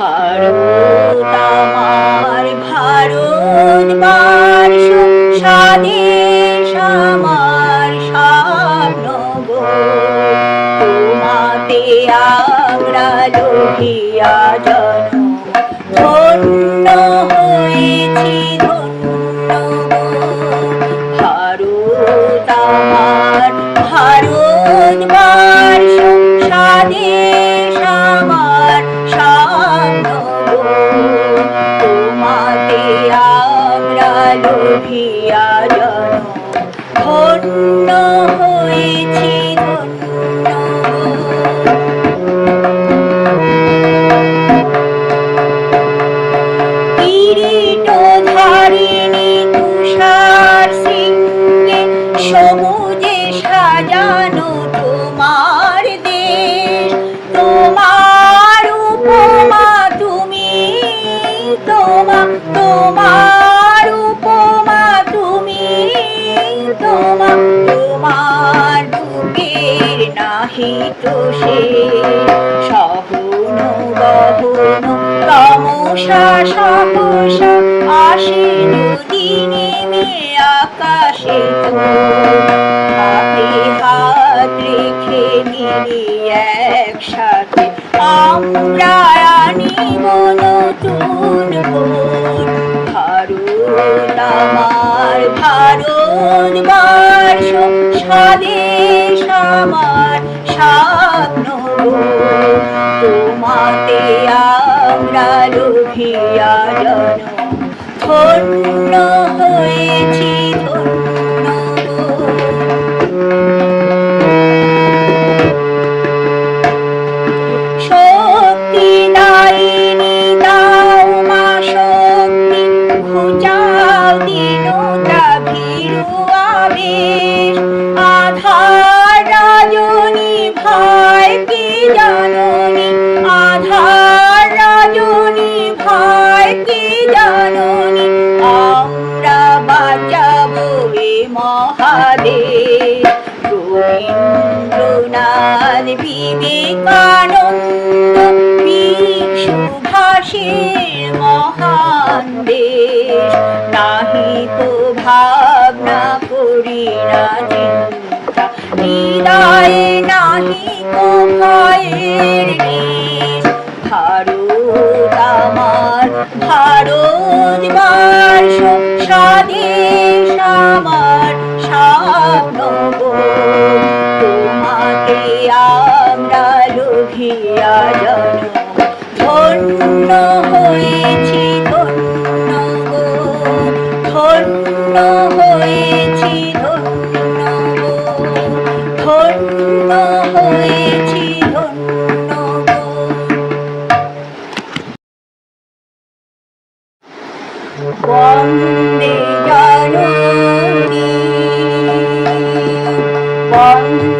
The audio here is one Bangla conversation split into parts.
heart. নাহিত সে সহন বহন তমসা সহসা আসে আকাশে তো দীনতা ভীরু আবেশ আধার রাজনী ভয় কি জানো? ভাবনা করি না চিন্তা। নাহি কো ভয়ের ভারত আমার ভারত বর্ষ স্বাধীন হয়েছি ধন্য ধন্য হয়েছি ধন্য বন্দে জননী বন্দে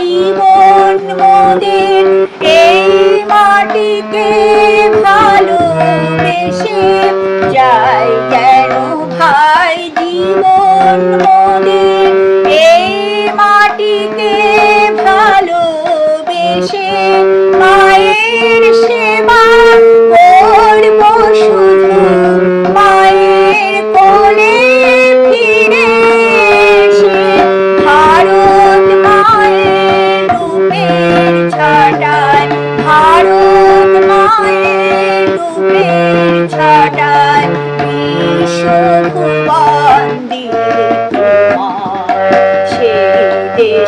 জীবন মোদের এই মাটিকে ভালোবেসে যাই কেন ভাই জীবন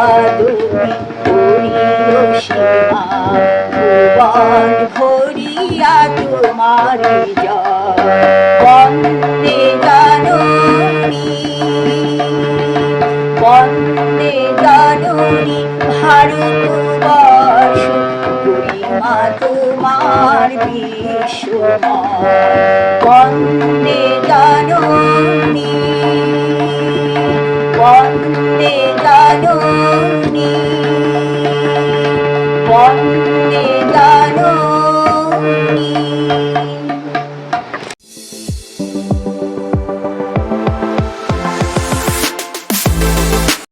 জাদু করিল সীমা ভুবন ভরিয়া তোমার বন্দে জননী বন্দে জননী ভারতবর্ষ পূর্ণিমা তোমার